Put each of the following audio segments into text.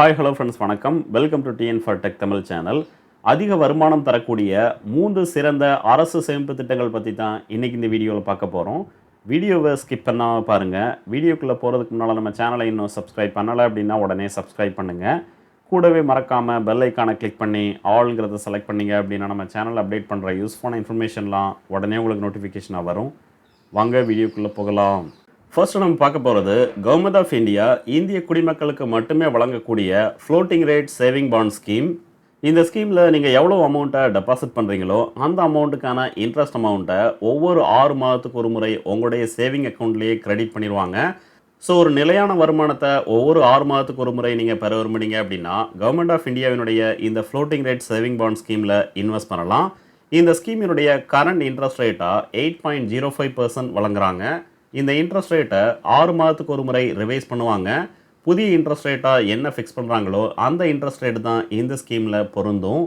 Hi hello friends வணக்கம். Welcome to TN for tech Tamil channel அதிக வருமானம் தரக்கூடிய மூன்று சிறந்த அரசு சேமிப்பு திட்டங்கள் பற்றி தான் இன்றைக்கி இந்த வீடியோவில் பார்க்க போகிறோம் வீடியோவை ஸ்கிப் பண்ணாமல் பாருங்கள் வீடியோக்குள்ளே போகிறதுக்கு முன்னால் நம்ம சேனலை இன்னும் சப்ஸ்கிரைப் பண்ணலை அப்படின்னா உடனே சப்ஸ்கிரைப் பண்ணுங்கள் கூடவே மறக்காமல் பெல் ஐக்கானை கிளிக் பண்ணி ஆளுங்கிறத செலக்ட் பண்ணிங்க அப்படின்னா நம்ம சேனல் அப்டேட் பண்ணுற யூஸ்ஃபுல்லான இன்ஃபர்மேஷன்லாம் உடனே உங்களுக்கு நோட்டிஃபிகேஷனாக வரும். வாங்க வீடியோக்குள்ளே போகலாம். ஃபர்ஸ்ட் நம்ம பார்க்க போகிறது கவர்மெண்ட் ஆஃப் இந்தியா இந்திய குடிமக்களுக்கு மட்டுமே வழங்கக்கூடிய floating rate saving bond scheme இந்த ஸ்கீமில் நீங்கள் எவ்வளோ அமௌண்ட்டை டெபாசிட் பண்ணுறீங்களோ அந்த அமௌண்ட்டுக்கான இன்ட்ரெஸ்ட் அமௌண்ட்டை ஒவ்வொரு ஆறு மாதத்துக்கு ஒரு முறை உங்களுடைய சேவிங் அக்கௌண்ட்லேயே கிரெடிட் பண்ணிடுவாங்க. ஸோ ஒரு நிலையான வருமானத்தை ஒவ்வொரு ஆறு மாதத்துக்கு ஒரு முறை நீங்கள் பெற விரும்புனீங்க அப்படின்னா கவர்மெண்ட் ஆஃப் இந்தியாவினுடைய இந்த ஃப்ளோட்டிங் ரேட் சேவிங் பாண்ட் ஸ்கீமில் இன்வெஸ்ட் பண்ணலாம். இந்த ஸ்கீமினுடைய கரண்ட் இன்ட்ரெஸ்ட் ரேட்டாக eight point zero five percent வழங்குறாங்க. இந்த இன்ட்ரெஸ்ட் ரேட்டை ஆறு மாதத்துக்கு ஒரு முறை ரிவைஸ் பண்ணுவாங்க. புதிய இன்ட்ரெஸ்ட் ரேட்டாக என்ன ஃபிக்ஸ் பண்ணுறாங்களோ அந்த இன்ட்ரெஸ்ட் ரேட் தான் இந்த ஸ்கீமில் பொருந்தும்.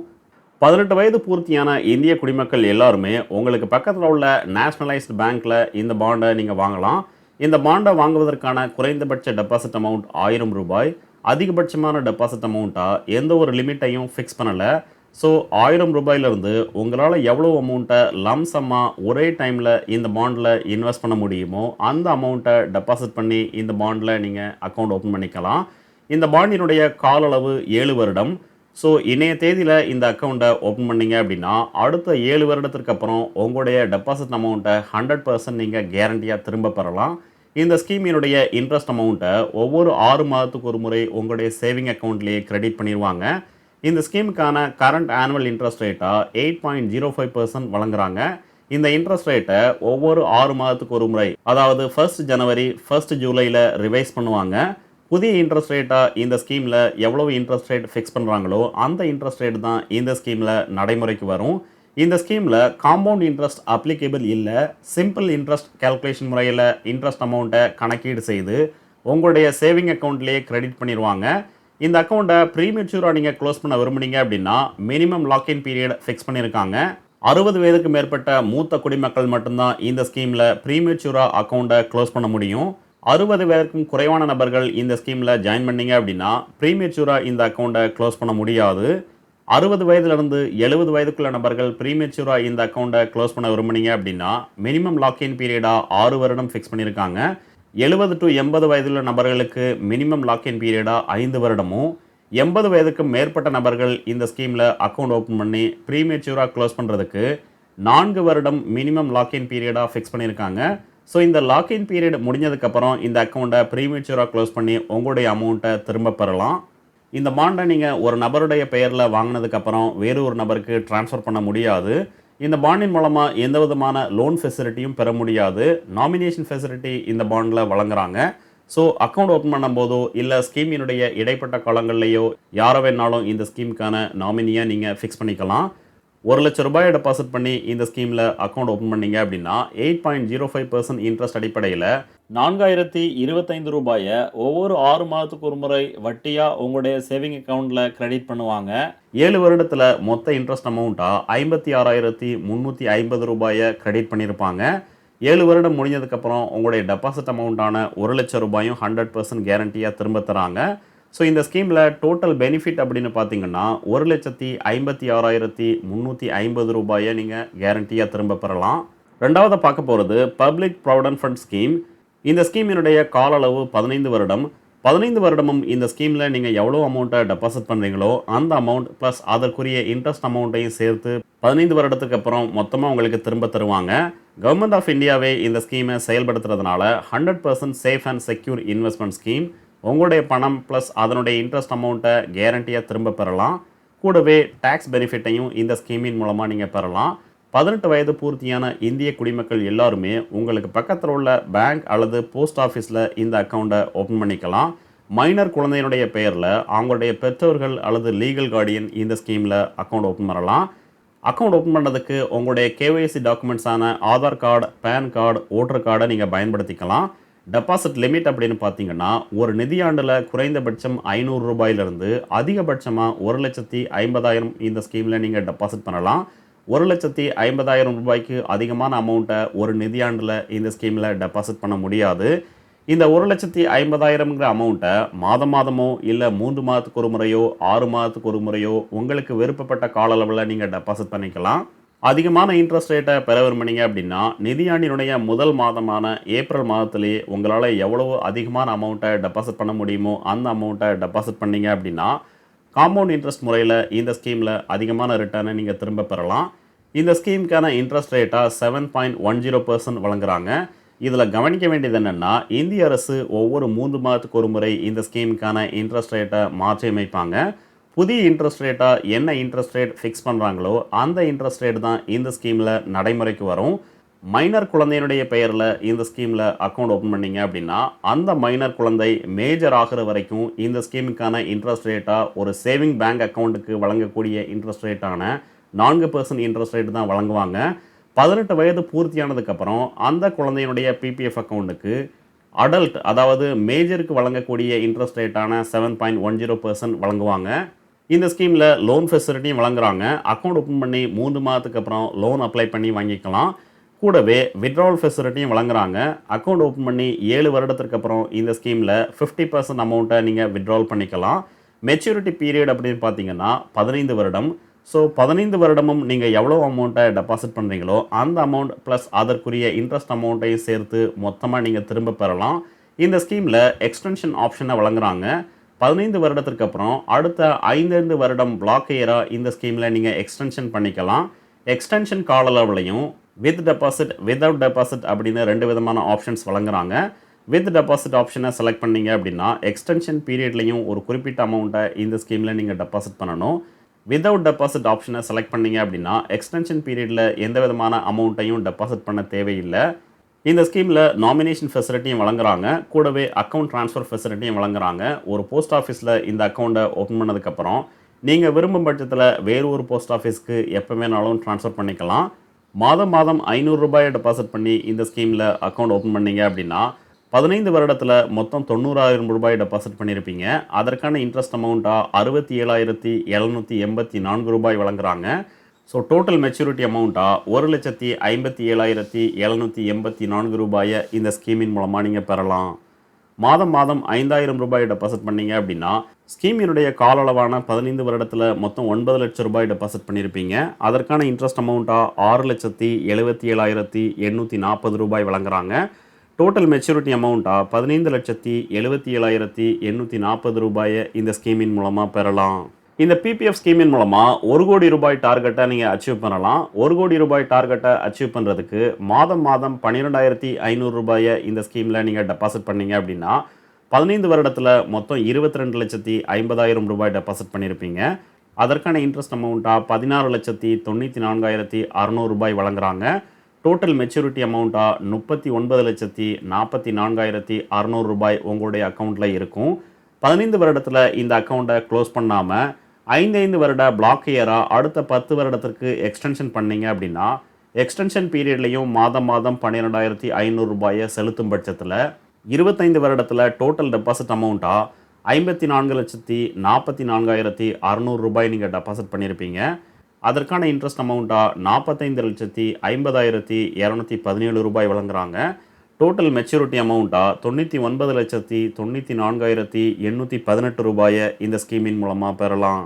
பதினெட்டு வயது பூர்த்தியான இந்திய குடிமக்கள் எல்லாருமே உங்களுக்கு பக்கத்தில் உள்ள நேஷ்னலைஸ்டு பேங்க்கில் இந்த பாண்டை நீங்கள் வாங்கலாம். இந்த பாண்டை வாங்குவதற்கான குறைந்தபட்ச டெபாசிட் அமௌண்ட் ஆயிரம் ரூபாய். அதிகபட்சமான டெபாசிட் அமௌண்ட்டாக எந்த ஒரு லிமிட்டையும் ஃபிக்ஸ் பண்ணலை. ஸோ ஆயிரம் ரூபாயிலிருந்து உங்களால் எவ்வளோ அமௌண்ட்டை லம்சம்மாக ஒரே டைமில் இந்த பாண்டில் இன்வெஸ்ட் பண்ண முடியுமோ அந்த அமௌண்ட்டை டெபாசிட் பண்ணி இந்த பாண்டில் நீங்கள் அக்கௌண்ட் ஓப்பன் பண்ணிக்கலாம். இந்த பாண்டினுடைய கால அளவு ஏழு வருடம். ஸோ இன்றைய தேதியில் இந்த அக்கௌண்ட்டை ஓப்பன் பண்ணீங்க அப்படின்னா அடுத்த ஏழு வருடத்திற்கு அப்புறம் உங்களுடைய டெபாசிட் அமௌண்ட்டை ஹண்ட்ரட் பர்சன்ட் நீங்கள் கேரண்டியாக திரும்ப பெறலாம். இந்த ஸ்கீமினுடைய இன்ட்ரெஸ்ட் அமௌண்ட்டை ஒவ்வொரு ஆறு மாதத்துக்கு ஒரு முறை உங்களுடைய சேவிங் அக்கௌண்ட்லேயே கிரெடிட் பண்ணிடுவாங்க இந்த ஸ்கீமுக்கான கரண்ட் ஆனுவல் இன்ட்ரெஸ்ட் ரேட்டாக eight point zero five percent வழங்குறாங்க. இந்த இன்ட்ரெஸ்ட் ரேட்டை ஒவ்வொரு ஆறு மாதத்துக்கு ஒரு முறை அதாவது ஃபர்ஸ்ட் ஜனவரி ஃபர்ஸ்ட் ஜூலையில் ரிவைஸ் பண்ணுவாங்க. புதிய இன்ட்ரெஸ்ட் ரேட்டாக இந்த ஸ்கீமில் எவ்வளவு இன்ட்ரெஸ்ட் ரேட் ஃபிக்ஸ் பண்ணுறாங்களோ அந்த இன்ட்ரெஸ்ட் ரேட் தான் இந்த ஸ்கீமில் நடைமுறைக்கு வரும். இந்த ஸ்கீமில் காம்பவுண்ட் இன்ட்ரெஸ்ட் அப்ளிகேபிள் இல்லை சிம்பிள் இன்ட்ரெஸ்ட் கால்குலேஷன் முறையில் இன்ட்ரெஸ்ட் அமௌண்ட்டை கணக்கீடு செய்து உங்களுடைய சேவிங் அக்கௌண்ட்லேயே கிரெடிட் பண்ணிடுவாங்க. இந்த அக்கௌண்ட்டை ப்ரீமெச்சூராக நீங்கள் க்ளோஸ் பண்ண விரும்புனீங்க அப்படின்னா மினிமம் லாக்இன் பீரியட் ஃபிக்ஸ் பண்ணியிருக்காங்க அறுபது வயதுக்கு மேற்பட்ட மூத்த குடிமக்கள் மட்டும்தான் இந்த ஸ்கீமில் ப்ரீமெச்சூராக அக்கௌண்ட்டை க்ளோஸ் பண்ண முடியும். அறுபது வயதுக்கும் குறைவான நபர்கள் இந்த ஸ்கீமில் ஜாயின் பண்ணீங்க அப்படின்னா ப்ரீமெச்சூராக இந்த அக்கௌண்ட்டை க்ளோஸ் பண்ண முடியாது. அறுபது வயதுலேருந்து எழுபது வயதுக்குள்ள நபர்கள் ப்ரீமெச்சூராக இந்த அக்கௌண்ட்டை க்ளோஸ் பண்ண விரும்புனீங்க அப்படின்னா மினிமம் லாக்இன் பீரியடாக ஆறு வருடம் ஃபிக்ஸ் பண்ணியிருக்காங்க எழுபது டு எண்பது வயதுள்ள நபர்களுக்கு மினிமம் லாக்இன் பீரியடாக ஐந்து வருடமும் எண்பது வயதுக்கு மேற்பட்ட நபர்கள் இந்த ஸ்கீமில் அக்கௌண்ட் ஓப்பன் பண்ணி ப்ரீமேச்சூராக க்ளோஸ் பண்ணுறதுக்கு நான்கு வருடம் மினிமம் லாக்இன் பீரியடாக ஃபிக்ஸ் பண்ணியிருக்காங்க. ஸோ இந்த லாக்இன் பீரியட் முடிஞ்சதுக்கப்புறம் இந்த அக்கௌண்ட்டை ப்ரீமேச்சூராக க்ளோஸ் பண்ணி உங்களுடைய அமௌண்ட்டை திரும்ப பெறலாம். இந்த பாண்டை நீங்கள் ஒரு நபருடைய பெயரில் வாங்கினதுக்கப்புறம் வேறு ஒரு நபருக்கு ட்ரான்ஸ்ஃபர் பண்ண முடியாது. இந்த பாண்டின் மூலமாக எந்த விதமான லோன் ஃபெசிலிட்டியும் பெற முடியாது. நாமினேஷன் ஃபெசிலிட்டி இந்த பாண்டில் வழங்குறாங்க. ஸோ அக்கௌண்ட் ஓப்பன் பண்ணும்போதோ இல்லை ஸ்கீமினுடைய இடைப்பட்ட காலங்கள்லையோ யாரை வேணாலும் இந்த ஸ்கீமுக்கான நாமினியாக நீங்கள் ஃபிக்ஸ் பண்ணிக்கலாம். ஒரு லட்ச ரூபாயை டெபாசிட் பண்ணி இந்த ஸ்கீமில் அக்கௌண்ட் ஓப்பன் பண்ணீங்க அப்படின்னா eight point zero five percent interest அடிப்படையில் நான்காயிரத்தி இருபத்தைந்து ரூபாயை ஒவ்வொரு ஆறு மாதத்துக்கு ஒரு முறை வட்டியாக உங்களுடைய சேவிங் அக்கௌண்ட்டில் கிரெடிட் பண்ணுவாங்க. ஏழு வருடத்தில் மொத்த இன்ட்ரெஸ்ட் அமௌண்ட்டாக ஐம்பத்தி ஆறாயிரத்தி முந்நூற்றி ஐம்பது ரூபாயை கிரெடிட் பண்ணியிருப்பாங்க ஏழு வருடம் முடிஞ்சதுக்கப்புறம் உங்களுடைய டெபாசிட் அமௌண்ட்டான ஒரு லட்சம் ரூபாயும் ஹண்ட்ரட் பர்சன்ட் கேரண்டியாக திரும்ப தராங்க. ஸோ இந்த ஸ்கீமில் டோட்டல் பெனிஃபிட் அப்படின்னு பார்த்தீங்கன்னா ஒரு லட்சத்தி ஐம்பத்தி ஆறாயிரத்தி முந்நூற்றி ஐம்பது ரூபாயை நீங்கள் கேரண்டியாக திரும்ப பெறலாம். ரெண்டாவது பார்க்க போகிறது பப்ளிக் ப்ராவிடன்ட் ஃபண்ட் ஸ்கீம் இந்த ஸ்கீமினுடைய கால அளவு பதினைந்து வருடம். பதினைந்து வருடமும் இந்த ஸ்கீமில் நீங்கள் எவ்வளோ அமௌண்ட்டை டெபாசிட் பண்ணுறீங்களோ அந்த அமௌண்ட் ப்ளஸ் அதற்குரிய இன்ட்ரெஸ்ட் அமௌண்ட்டையும் சேர்த்து பதினைந்து வருடத்துக்கு அப்புறம் மொத்தமாக உங்களுக்கு திரும்ப தருவாங்க. கவர்மெண்ட் ஆஃப் இந்தியாவே இந்த ஸ்கீமை செயல்படுத்துறதுனால hundred percent safe and secure investment scheme உங்களுடைய பணம் ப்ளஸ் அதனுடைய இன்ட்ரெஸ்ட் அமௌண்ட்டை கேரண்டியாக திரும்ப பெறலாம். கூடவே டேக்ஸ் பெனிஃபிட்டையும் இந்த ஸ்கீமின் மூலமாக நீங்கள் பெறலாம். பதினெட்டு வயது பூர்த்தியான இந்திய குடிமக்கள் எல்லாருமே உங்களுக்கு பக்கத்தில் உள்ள பேங்க் அல்லது போஸ்ட் ஆஃபீஸில் இந்த அக்கௌண்ட்டை ஓப்பன் பண்ணிக்கலாம். மைனர் குழந்தையினுடைய பெயரில் அவங்களுடைய பெற்றோர்கள் அல்லது லீகல் கார்டியன் இந்த ஸ்கீமில் அக்கௌண்ட் ஓப்பன் பண்ணலாம். அக்கௌண்ட் ஓப்பன் பண்ணுறதுக்கு உங்களுடைய KYC டாக்குமெண்ட்ஸான Aadhaar card PAN card voter கார்டை நீங்கள் பயன்படுத்திக்கலாம். டெபாசிட் லிமிட் அப்படின்னு பார்த்தீங்கன்னா ஒரு நிதியாண்டில் குறைந்தபட்சம் ஐநூறு ரூபாயிலிருந்து அதிகபட்சமாக ஒரு லட்சத்தி ஐம்பதாயிரம் இந்த ஸ்கீமில் நீங்கள் டெபாசிட் பண்ணலாம். ஒரு லட்சத்தி ஐம்பதாயிரம் ரூபாய்க்கு அதிகமான அமௌண்ட்டை ஒரு நிதியாண்டில் இந்த ஸ்கீமில் டெபாசிட் பண்ண முடியாது. இந்த ஒரு லட்சத்தி ஐம்பதாயிரம்ங்கிற அமௌண்ட்டை மாதம் மாதமோ இல்லை மூன்று மாதத்துக்கு ஒரு முறையோ ஆறு மாதத்துக்கு ஒரு முறையோ உங்களுக்கு விருப்பப்பட்ட கால அளவில் நீங்கள் டெபாசிட் பண்ணிக்கலாம். அதிகமான இன்ட்ரெஸ்ட் ரேட்டை பெற விரும்புனீங்க அப்படின்னா நிதியாண்டினுடைய முதல் மாதமான ஏப்ரல் மாதத்துலேயே உங்களால் எவ்வளவு அதிகமான அமௌண்ட்டை டெபாசிட் பண்ண முடியுமோ அந்த அமௌண்ட்டை டெபாசிட் பண்ணீங்க அப்படின்னா காம்பவுண்ட் இன்ட்ரெஸ்ட் முறையில் இந்த ஸ்கீமில் அதிகமான ரிட்டர்னை நீங்கள் திரும்ப பெறலாம். இந்த ஸ்கீமுக்கான இன்ட்ரெஸ்ட் ரேட்டாக seven point one zero percent வழங்குறாங்க. இதில் கவனிக்க வேண்டியது என்னென்னா இந்திய அரசு ஒவ்வொரு மூன்று மாதத்துக்கு ஒரு முறை இந்த ஸ்கீமுக்கான இன்ட்ரெஸ்ட் ரேட்டை மாற்றி அமைப்பாங்க. புதிய இன்ட்ரெஸ்ட் ரேட்டாக என்ன இன்ட்ரெஸ்ட் ரேட் ஃபிக்ஸ் பண்ணுறாங்களோ அந்த இன்ட்ரெஸ்ட் ரேட் தான் இந்த ஸ்கீமில் நடைமுறைக்கு வரும். மைனர் குழந்தையினுடைய பெயரில் இந்த ஸ்கீமில் அக்கௌண்ட் ஓப்பன் பண்ணீங்க அப்படின்னா அந்த மைனர் குழந்தை மேஜர் ஆகிற வரைக்கும் இந்த ஸ்கீமுக்கான இன்ட்ரெஸ்ட் ரேட்டாக ஒரு சேவிங் பேங்க் அக்கௌண்ட்டுக்கு வழங்கக்கூடிய இன்ட்ரெஸ்ட் ரேட்டான நான்கு பர்சன்ட் இன்ட்ரெஸ்ட் ரேட் தான் வழங்குவாங்க. பதினெட்டு வயது பூர்த்தியானதுக்கப்புறம் அந்த குழந்தையினுடைய பிபிஎஃப் அக்கௌண்ட்டுக்கு அடல்ட் அதாவது மேஜருக்கு வழங்கக்கூடிய interest ரேட்டான seven point one zero percent வழங்குவாங்க. இந்த ஸ்கீமில் லோன் ஃபெசிலிட்டியும் வழங்குறாங்க. அக்கௌண்ட் ஓப்பன் பண்ணி மூணு மாதத்துக்கு அப்புறம் லோன் அப்ளை பண்ணி வாங்கிக்கலாம். கூடவே விட்ராவல் ஃபெசிலிட்டியும் வழங்குறாங்க. அக்கௌண்ட் ஓப்பன் பண்ணி ஏழு வருடத்திற்கு அப்புறம் இந்த ஸ்கீமில் ஃபிஃப்டி பர்சன்ட் அமௌண்ட்டை நீங்கள் விட்ரால் பண்ணிக்கலாம். மெச்சூரிட்டி பீரியட் அப்படின்னு பார்த்தீங்கன்னா பதினைந்து வருடம். ஸோ பதினைந்து வருடமும் நீங்கள் எவ்வளோ அமௌண்ட்டை டெபாசிட் பண்ணுறீங்களோ அந்த அமௌண்ட் ப்ளஸ் அதற்குரிய இன்ட்ரெஸ்ட் அமௌண்ட்டையும் சேர்த்து மொத்தமாக நீங்கள் திரும்ப பெறலாம். இந்த ஸ்கீமில் எக்ஸ்டென்ஷன் ஆப்ஷனை வழங்குறாங்க. பதினைந்து வருடத்திற்கு அப்புறம் அடுத்த ஐந்தைந்து வருடம் பிளாக் இயராக இந்த ஸ்கீமில் நீங்கள் எக்ஸ்டென்ஷன் பண்ணிக்கலாம். எக்ஸ்டென்ஷன் கால அளவுலையும் வித் டெபாசிட் விதவுட் டெபாசிட் அப்படின்னு ரெண்டு விதமான ஆப்ஷன்ஸ் வழங்குறாங்க. வித் டெபாசிட் ஆப்ஷனை செலக்ட் பண்ணீங்க அப்படின்னா எக்ஸ்டென்ஷன் பீரியட்லையும் ஒரு குறிப்பிட்ட அமௌண்ட்டை இந்த ஸ்கீமில் நீங்கள் டெபாசிட் பண்ணணும். விதவுட் டெபாசிட் ஆப்ஷனை செலக்ட் பண்ணீங்க அப்படின்னா எக்ஸ்டென்ஷன் பீரியடில் எந்த விதமான அமௌண்ட்டையும் டெபாசிட் பண்ண தேவையில்லை. இந்த ஸ்கீமில் நாமினேஷன் ஃபெசிலிட்டியும் வழங்குறாங்க. கூடவே அக்கௌண்ட் ட்ரான்ஸ்ஃபர் ஃபெசிலிட்டியும் வழங்குறாங்க. ஒரு போஸ்ட் ஆஃபீஸில் இந்த அக்கௌண்ட்டை ஓப்பன் பண்ணதுக்கப்புறம் நீங்கள் விரும்பும் பட்சத்தில் வேறு ஒரு போஸ்ட் ஆஃபீஸ்க்கு எப்போ வேணாலும் ட்ரான்ஸ்ஃபர் பண்ணிக்கலாம். மாதம் மாதம் ஐநூறு ரூபாயை டெபாசிட் பண்ணி இந்த ஸ்கீமில் அக்கௌண்ட் ஓப்பன் பண்ணீங்க அப்படின்னா பதினைந்து வருடத்தில் மொத்தம் தொண்ணூறாயிரம் ரூபாய் டெபாசிட் பண்ணியிருப்பீங்க அதற்கான இன்ட்ரெஸ்ட் அமௌண்ட்டாக அறுபத்தி ஏழாயிரத்தி எழுநூற்றி எண்பத்தி நான்கு ரூபாய் வழங்குறாங்க. ஸோ டோட்டல் மெச்சூரிட்டி அமௌண்ட்டாக ஒரு லட்சத்தி ஐம்பத்தி ஏழாயிரத்தி எழுநூற்றி எண்பத்தி நான்கு ரூபாயை இந்த ஸ்கீமின் மூலமாக நீங்கள் பெறலாம். மாதம் மாதம் ஐந்தாயிரம் ரூபாய் டெபாசிட் பண்ணீங்க அப்படின்னா ஸ்கீமினுடைய கால அளவான பதினைந்து வருடத்தில் மொத்தம் ஒன்பது லட்சம் ரூபாய் டெபாசிட் பண்ணியிருப்பீங்க அதற்கான இன்ட்ரெஸ்ட் அமௌண்ட்டாக ஆறு லட்சத்தி எழுபத்தி ஏழாயிரத்தி எண்ணூற்றி நாற்பது ரூபாய் வழங்குறாங்க. டோட்டல் மெச்சூரிட்டி அமௌண்ட்டாக பதினைந்து லட்சத்தி எழுபத்தி ஏழாயிரத்தி எண்ணூற்றி நாற்பது ரூபாயை இந்த ஸ்கீமின் மூலமாக பெறலாம். இந்த பிபிஎஃப் ஸ்கீமின் மூலமாக ஒரு கோடி ரூபாய் டார்கெட்டை நீங்கள் அச்சீவ் பண்ணலாம். ஒரு கோடி ரூபாய் டார்கெட்டை அச்சீவ் பண்ணுறதுக்கு மாதம் மாதம் பன்னிரெண்டாயிரத்தி ஐநூறு ரூபாயை இந்த ஸ்கீமில் நீங்கள் டெபாசிட் பண்ணீங்க அப்படின்னா பதினைந்து வருடத்தில் மொத்தம் இருபத்தி ரெண்டு லட்சத்தி ஐம்பதாயிரம் ரூபாய் டெபாசிட் பண்ணியிருப்பீங்க அதற்கான இன்ட்ரெஸ்ட் அமௌண்ட்டாக பதினாறு லட்சத்தி தொண்ணூற்றி நான்காயிரத்தி அறநூறு ரூபாய் வழங்குறாங்க. டோட்டல் மெச்சூரிட்டி அமௌண்ட்டாக முப்பத்தி ஒன்பது லட்சத்தி நாற்பத்தி நான்காயிரத்தி அறநூறு ரூபாய் உங்களுடைய அக்கௌண்ட்டில் இருக்கும். பதினைந்து வருடத்தில் இந்த அக்கௌண்ட்டை க்ளோஸ் பண்ணாமல் ஐந்து ஐந்து வருட பிளாக் இயராக அடுத்த பத்து வருடத்திற்கு எக்ஸ்டென்ஷன் பண்ணீங்க அப்படின்னா எக்ஸ்டென்ஷன் பீரியட்லையும் மாதம் மாதம் பன்னிரெண்டாயிரத்தி ஐநூறு ரூபாயை செலுத்தும் பட்சத்தில் இருபத்தைந்து வருடத்தில் டோட்டல் டெபாசிட் அமௌண்ட்டாக ஐம்பத்தி நான்கு லட்சத்தி நாற்பத்தி நான்காயிரத்தி அறநூறு ரூபாய் நீங்கள் டெபாசிட் பண்ணியிருப்பீங்க அதற்கான இன்ட்ரெஸ்ட் அமௌண்ட்டாக நாற்பத்தைந்து லட்சத்தி ஐம்பதாயிரத்தி இரநூத்தி பதினேழு ரூபாய் வழங்குறாங்க. டோட்டல் மெச்சூரிட்டி அமௌண்ட்டாக தொண்ணூற்றி ஒன்பது லட்சத்தி தொண்ணூற்றி நான்காயிரத்தி எண்ணூற்றி பதினெட்டு ரூபாயை இந்த ஸ்கீமின் மூலமாக பெறலாம்.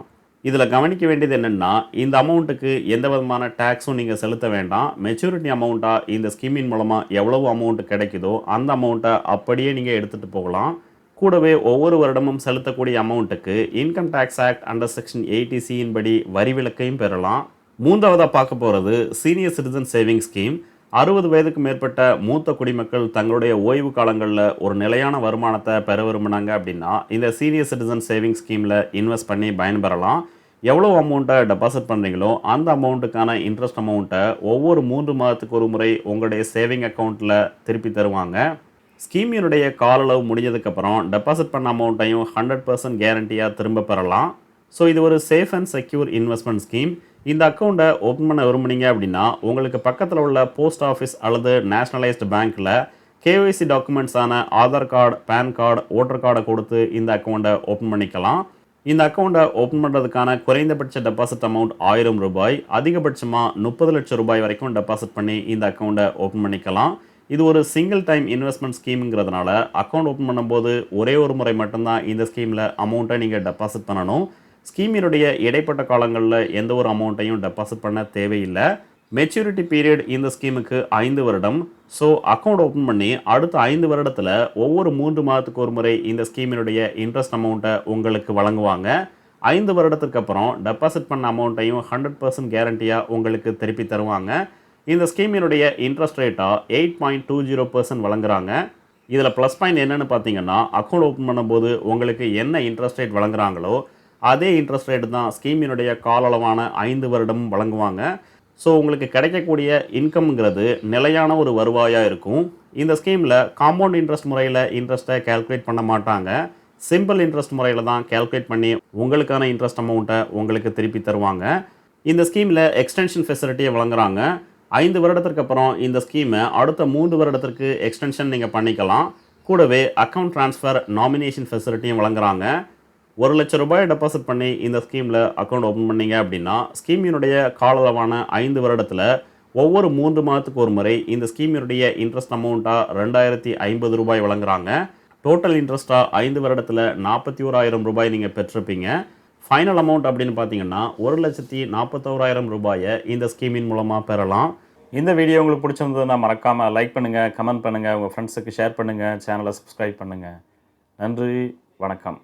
இதில் கவனிக்க வேண்டியது என்னென்னா இந்த அமௌண்ட்டுக்கு எந்த விதமான டேக்ஸும் நீங்கள் செலுத்த வேண்டாம். மெச்சூரிட்டி அமௌண்ட்டாக இந்த ஸ்கீமின் மூலமாக எவ்வளவு அமௌண்ட் கிடைக்குதோ அந்த அமௌண்ட்டை அப்படியே நீங்கள் எடுத்துகிட்டு போகலாம். கூடவே ஒவ்வொரு வருடமும் செலுத்தக்கூடிய அமௌண்ட்டுக்கு income tax act under section eighty சியின் படி வரி விலக்கையும் பெறலாம். மூன்றாவதாக பார்க்க போகிறது சீனியர் சிட்டிசன் சேவிங் ஸ்கீம் அறுபது வயதுக்கு மேற்பட்ட மூத்த குடிமக்கள் தங்களுடைய ஓய்வு காலங்களில் ஒரு நிலையான வருமானத்தை பெற விரும்பினாங்க அப்படின்னா இந்த சீனியர் சிட்டிசன் சேவிங் ஸ்கீமில் இன்வெஸ்ட் பண்ணி பயன்பெறலாம். எவ்வளோ அமௌண்ட்டை டெபாசிட் பண்ணுறீங்களோ அந்த அமௌண்ட்டுக்கான இன்ட்ரெஸ்ட் அமௌண்ட்டை ஒவ்வொரு மூன்று மாதத்துக்கு ஒரு முறை உங்களுடைய சேவிங் அக்கௌண்ட்டில் திருப்பி தருவாங்க. ஸ்கீமினுடைய கால அளவு முடிஞ்சதுக்கப்புறம் டெபாசிட் பண்ண அமௌண்ட்டையும் ஹண்ட்ரட் பர்சன்ட் கேரண்டியாக திரும்ப பெறலாம். ஸோ இது ஒரு safe and secure investment scheme இந்த அக்கௌண்ட்டை ஓப்பன் பண்ண விரும்புனீங்க அப்படின்னா உங்களுக்கு பக்கத்தில் உள்ள போஸ்ட் ஆஃபீஸ் அல்லது நேஷ்னலைஸ்டு பேங்க்கில் KYC டாக்குமெண்ட்ஸான Aadhaar card PAN card voter கார்டை கொடுத்து இந்த அக்கௌண்ட்டை ஓப்பன் பண்ணிக்கலாம். இந்த அக்கௌண்ட்டை ஓப்பன் பண்ணுறதுக்கான குறைந்தபட்ச டெபாசிட் அமௌண்ட் ஆயிரம் ரூபாய் அதிகபட்சமாக முப்பது லட்சம் ரூபாய் வரைக்கும் டெபாசிட் பண்ணி இந்த அக்கௌண்ட்டை ஓப்பன் பண்ணிக்கலாம். இது ஒரு சிங்கிள் டைம் இன்வெஸ்ட்மெண்ட் ஸ்கீம்ங்கிறதுனால அக்கௌண்ட் ஓப்பன் பண்ணும்போது ஒரே ஒரு முறை மட்டும்தான் இந்த ஸ்கீமில் அமௌண்ட்டை நீங்கள் டெபாசிட் பண்ணணும். ஸ்கீமினுடைய இடைப்பட்ட காலங்களில் எந்த ஒரு அமௌண்ட்டையும் டெபாசிட் பண்ண தேவையில்லை. மெச்சூரிட்டி பீரியட் இந்த ஸ்கீமுக்கு ஐந்து வருடம். ஸோ அக்கௌண்ட் ஓப்பன் பண்ணி அடுத்த ஐந்து வருடத்தில் ஒவ்வொரு மூன்று மாதத்துக்கு ஒரு முறை இந்த ஸ்கீமினுடைய இன்ட்ரெஸ்ட் அமௌண்ட்டை உங்களுக்கு வழங்குவாங்க. ஐந்து வருடத்துக்கு அப்புறம் டெபாசிட் பண்ண அமௌண்ட்டையும் ஹண்ட்ரட் பர்சன்ட் கேரண்டியாக உங்களுக்கு திருப்பி தருவாங்க. இந்த ஸ்கீமினுடைய இன்ட்ரெஸ்ட் ரேட்டாக eight point two zero percent வழங்குறாங்க. இதில் ப்ளஸ் பாயிண்ட் என்னென்னு பார்த்தீங்கன்னா அக்கௌண்ட் ஓப்பன் பண்ணும்போது உங்களுக்கு என்ன இன்ட்ரெஸ்ட் ரேட் வழங்குறாங்களோ அதே இன்ட்ரெஸ்ட் ரேட் தான் ஸ்கீமினுடைய கால அளவான ஐந்து வருடமும் வழங்குவாங்க. ஸோ உங்களுக்கு கிடைக்கக்கூடிய இன்கம்ங்கிறது நிலையான ஒரு வருவாயாக இருக்கும். இந்த ஸ்கீமில் காம்பவுண்ட் இன்ட்ரெஸ்ட் முறையில் இன்ட்ரெஸ்ட்டை கால்குலேட் பண்ண மாட்டாங்க. சிம்பிள் இன்ட்ரெஸ்ட் முறையில் தான் கால்குலேட் பண்ணி உங்களுக்கான இன்ட்ரெஸ்ட் அமௌண்ட்டை உங்களுக்கு திருப்பி தருவாங்க. இந்த ஸ்கீமில் எக்ஸ்டென்ஷன் ஃபெசிலிட்டியை வழங்குறாங்க. ஐந்து வருடத்திற்கு அப்புறம் இந்த ஸ்கீமை அடுத்த மூன்று வருடத்திற்கு எக்ஸ்டென்ஷன் நீங்கள் பண்ணிக்கலாம். கூடவே அக்கௌண்ட் ட்ரான்ஸ்ஃபர் நாமினேஷன் ஃபெசிலிட்டியும் வழங்குறாங்க. ஒரு லட்சம் ரூபாய் டெபாசிட் பண்ணி இந்த ஸ்கீமில் அக்கௌண்ட் ஓப்பன் பண்ணீங்க அப்படின்னா ஸ்கீமினுடைய கால அளவான ஐந்து வருடத்தில் ஒவ்வொரு மூன்று மாதத்துக்கு ஒரு முறை இந்த ஸ்கீமினுடைய இன்ட்ரெஸ்ட் அமௌண்ட்டாக ரெண்டாயிரத்தி ஐம்பது ரூபாய் வழங்குறாங்க. டோட்டல் இன்ட்ரெஸ்ட்டாக ஐந்து வருடத்தில் நாற்பத்தி ஓராயிரம் ரூபாய் நீங்கள் பெற்றிருப்பீங்க. ஃபைனல் அமௌண்ட் அப்படின்னு பார்த்தீங்கன்னா ஒரு லட்சத்தி நாற்பத்தோராயிரம் ரூபாயை இந்த ஸ்கீமின் மூலமாக பெறலாம். இந்த வீடியோ உங்களுக்கு பிடிச்சிருந்ததுன்னா மறக்காமல் லைக் பண்ணுங்கள் கமெண்ட் பண்ணுங்கள் உங்கள் ஃப்ரெண்ட்ஸுக்கு ஷேர் பண்ணுங்கள் சேனலை சப்ஸ்கிரைப் பண்ணுங்கள் நன்றி வணக்கம்.